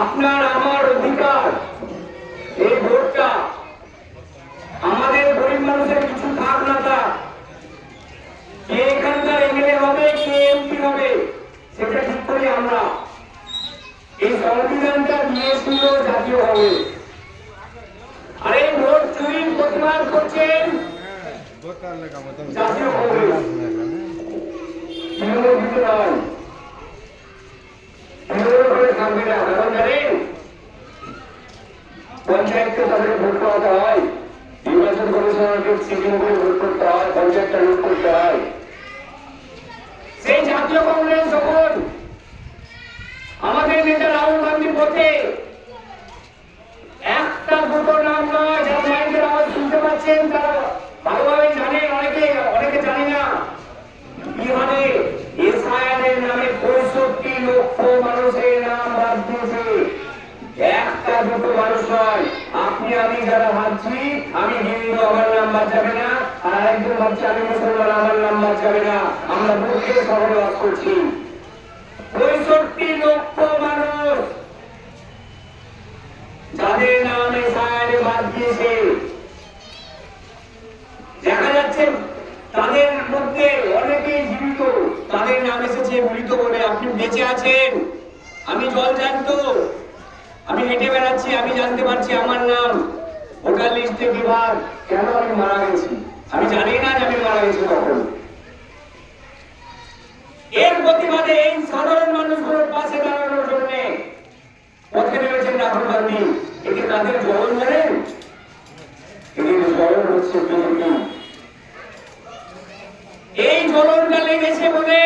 আপনার আমার অধিকার এই ভোটটা আমাদের গরিব মানুষের কিছু থাক না থাক। কে এখানকার এমএলএ হবে কে এমপি হবে সেটা ঠিক করি আমরা। এই সংবিধানটা দিয়েছিল জাতীয় হবে। আর এই ভোট চুরির প্রতিবাদ করছেন জাতীয় কংগ্রেস। পঞ্চায়েতকে তাদের ভোট করাতে হয়। নির্বাচন কমিশনারকে সিটিং করে ভোট করতে হয়, পঞ্চায়েতটা লুট করতে হয়। সেই জাতীয় কংগ্রেস যখন আমাদের নেতা রাহুল গান্ধী পথে একটা দুটো নাম নয়, যারা মাইকের আওয়াজ শুনতে পাচ্ছেন, তারা ভালোভাবে জানেন অনেকে অনেকে জানে না বিহারে এসআইআর নামে পঁয়ষট্টি লক্ষ মানুষের নাম বাদ দিয়েছে। একটা দুটো মানুষ নয়। আমি যারা ভাবছি আমি হিন্দু, আমার না। আর আরেকজন আমি মুসলমান, আমার না। আমরা করছি। পঁয়ষট্টি লক্ষ মানুষ যাদের বাদ দিয়েছে। দেখা যাচ্ছে তাদের মধ্যে অনেকেই জীবিত। তাদের নাম এসেছে মৃত বলে। আপনি বেঁচে আছেন। আমি জল জানত। হেঁটে বেড়াচ্ছি, আমি জানতে পারছি আমার নাম। ভোটার লিস্টে বিভাগ কেন আমি মারা গেছি? আমি জানি না যে আমি মারা গেছি কখন। এর প্রতিবাদে এই সাধারণ মানুষগুলোর পাশে দাঁড়ানোর জন্য পথে নেমেছেন রাহুল গান্ধী। একে তাদের জ্বলন হচ্ছে এই জ্বলনটা লেগেছে বলে